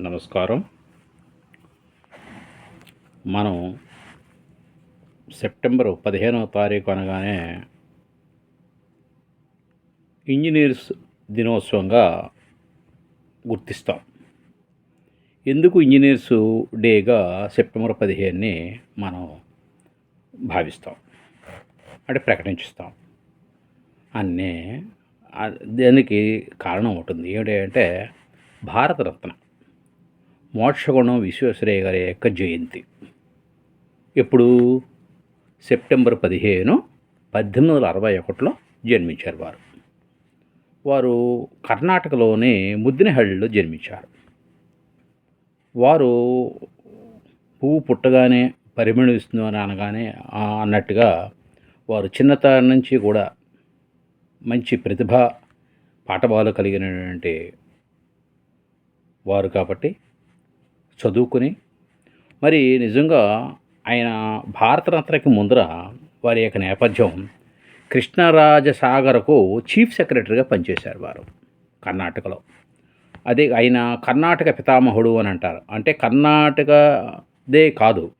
నమస్కారం. మనం సెప్టెంబర్ పదిహేనవ తారీఖు అనగానే ఇంజనీర్స్ దినోత్సవంగా గుర్తిస్తాం. ఎందుకు ఇంజనీర్స్ డేగా సెప్టెంబర్ పదిహేనుని మనం భావిస్తాం? అంటే ప్రకటించిస్తాం. అన్నీ దానికి కారణం ఉంటుంది? ఏమిటంటే భారతరత్న. మోక్షగుణం విశ్వేశ్వరయ్య గారి యొక్క జయంతి. ఇప్పుడు సెప్టెంబర్ పదిహేను పద్దెనిమిది వందల అరవై ఒకటిలో జన్మించారు వారు. వారు కర్ణాటకలోని ముద్దినహళ్ళిలో జన్మించారు. వారు పువ్వు పుట్టగానే పరిమళిస్తుంది అని అనగానే అన్నట్టుగా వారు చిన్నతనం నుంచి కూడా మంచి ప్రతిభ పాఠబాలు కలిగినటువంటి వారు కాబట్టి చదువుకుని మరి నిజంగా ఆయన భారతరత్నకి ముందర వారి యొక్క నేపథ్యం కృష్ణరాజసాగర్కు చీఫ్ సెక్రటరీగా పనిచేశారు వారు కర్ణాటకలో. అదే ఆయన కర్ణాటక పితామహుడు అని అంటారు. అంటే కర్ణాటకదే కాదు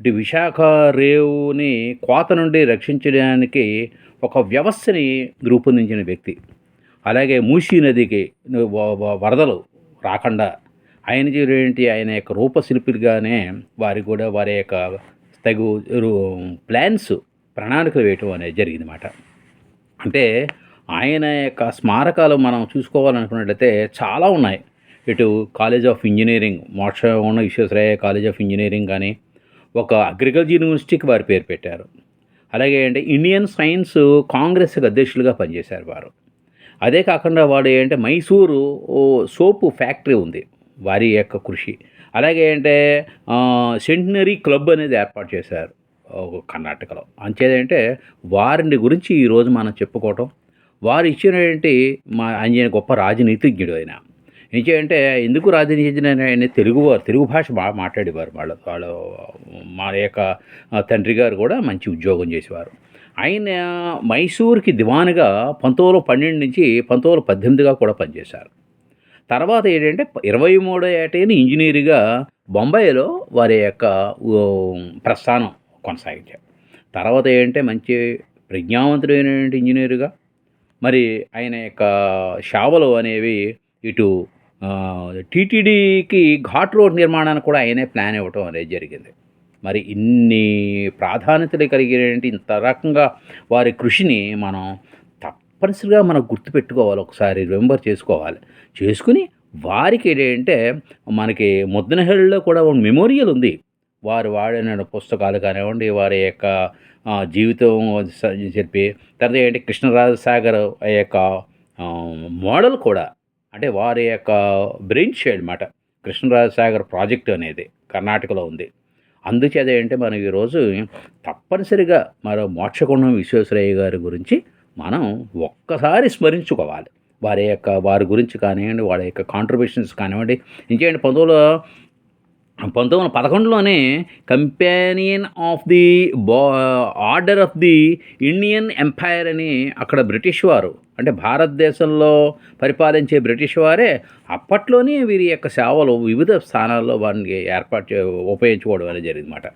ఇటు విశాఖ రేవుని కోత నుండి రక్షించడానికి ఒక వ్యవస్థని రూపొందించిన వ్యక్తి. అలాగే మూసీ నదికి వరదలు రాకుండా ఆయన ఏంటి? ఆయన యొక్క రూపశిల్పిగానే వారికి కూడా వారి యొక్క తగు ప్లాన్స్ ప్రణాళికలు వేయటం అనేది జరిగిందన్నమాట. అంటే ఆయన యొక్క స్మారకాలు మనం చూసుకోవాలనుకున్నట్లయితే చాలా ఉన్నాయి. ఇటు కాలేజ్ ఆఫ్ ఇంజనీరింగ్ మోక్ష ఉన్న విశ్వేశ్వరయ్య కాలేజ్ ఆఫ్ ఇంజనీరింగ్ కానీ ఒక అగ్రికల్చర్ యూనివర్సిటీకి వారు పేరు పెట్టారు. అలాగే అంటే ఇండియన్ సైన్స్ కాంగ్రెస్కి అధ్యక్షులుగా పనిచేశారు వారు. అదే కాకుండా వాడు ఏంటంటే మైసూరు సోపు ఫ్యాక్టరీ ఉంది. వారి యొక్క కృషి. అలాగే అంటే సెంటినరీ క్లబ్ అనేది ఏర్పాటు చేశారు కర్ణాటకలో. అంచేదంటే వారిని గురించి ఈరోజు మనం చెప్పుకోవటం వారు ఇచ్చినటువంటి మా ఆయన గొప్ప రాజనీతిజ్ఞుడు ఆయన. ఏంటంటే ఎందుకు రాజనీతిజ్ఞుడు ఆయన? తెలుగువారు తెలుగు భాష బాగా మాట్లాడేవారు వాళ్ళ వాళ్ళ మా యొక్క తండ్రి గారు కూడా మంచి ఉద్యోగం చేసేవారు. ఆయన మైసూర్కి దివానుగా పంతొమ్మిది వందల పన్నెండు నుంచి పంతొమ్మిది వందల పద్దెనిమిదిగా కూడా పనిచేశారు. తర్వాత ఏంటంటే ఇరవై మూడో ఏటైన ఇంజనీర్గా బొంబాయిలో వారి యొక్క ప్రస్థానం కొనసాగించారు. తర్వాత ఏంటంటే మంచి ప్రజ్ఞావంతుడైన ఇంజనీరుగా మరి ఆయన యొక్క షావలు అనేవి ఇటు టీటీడీకి ఘాట్ రోడ్ నిర్మాణానికి కూడా ఆయనే ప్లాన్ ఇవ్వటం అనేది జరిగింది. మరి ఇన్ని ప్రాధాన్యతలు కలిగినటువంటి ఇంత రకంగా వారి కృషిని మనం తప్పనిసరిగా మనం గుర్తుపెట్టుకోవాలి ఒకసారి రిమెంబర్ చేసుకోవాలి. చేసుకుని వారికి ఏంటంటే మనకి ముద్దనహళ్ళలో కూడా ఒక మెమోరియల్ ఉంది. వారు వాడిన పుస్తకాలు కానివ్వండి వారి యొక్క జీవితం చెప్పి తర్వాత ఏంటి కృష్ణరాజసాగర్ ఆ యొక్క మోడల్ కూడా. అంటే వారి యొక్క బ్రెయిన్ అనమాట కృష్ణరాజసాగర్ ప్రాజెక్ట్ అనేది కర్ణాటకలో ఉంది. అందుచేత ఏంటంటే మనం ఈరోజు తప్పనిసరిగా మరో మోక్షకుండం విశ్వేశ్వరయ్య గారి గురించి మనం ఒక్కసారి స్మరించుకోవాలి. వారి యొక్క వారి గురించి కానివ్వండి వారి యొక్క కాంట్రిబ్యూషన్స్ కానివ్వండి. ఇంకేంటి పంతొమ్మిది పంతొమ్మిది వందల పదకొండులోనే కంపానియన్ ఆఫ్ ది బా order of the Indian empire అని అక్కడ బ్రిటిష్ వారు అంటే భారతదేశంలో పరిపాలించే బ్రిటిష్ వారే అప్పట్లోనే వీరి యొక్క సేవలు వివిధ స్థానాల్లో వారిని ఏర్పాటు ఉపయోగించుకోవడం అనేది జరిగిందన్నమాట.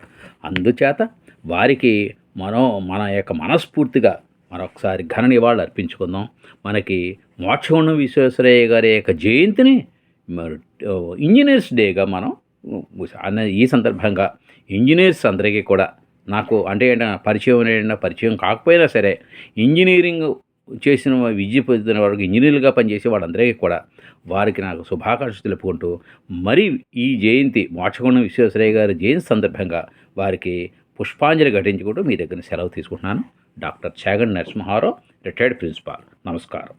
అందుచేత వారికి మనం మన యొక్క మనస్ఫూర్తిగా మరొకసారి ఘన నివాళులు అర్పించుకుందాం. మనకి మోక్షగుణం విశ్వేశ్వరయ్య గారి యొక్క జయంతిని మరి ఇంజనీర్స్ డేగా మనం ఈ సందర్భంగా ఇంజనీర్స్ అందరికీ కూడా నాకు అంటే ఏంటంటే పరిచయం ఏంటంటే పరిచయం కాకపోయినా సరే ఇంజనీరింగ్ చేసిన విద్య పొందిన వారికి ఇంజనీర్లుగా పనిచేసే వాళ్ళందరికీ కూడా వారికి నాకు శుభాకాంక్షలు తెలుపుకుంటూ మరి ఈ జయంతి మోక్షగుణం విశ్వేశ్వరయ్య గారి జయంతి సందర్భంగా వారికి పుష్పాంజలి ఘటించుకుంటూ మీ దగ్గర సెలవు తీసుకుంటున్నాను. Doctor Chagandi Narasimharao retired principal. నమస్కారం.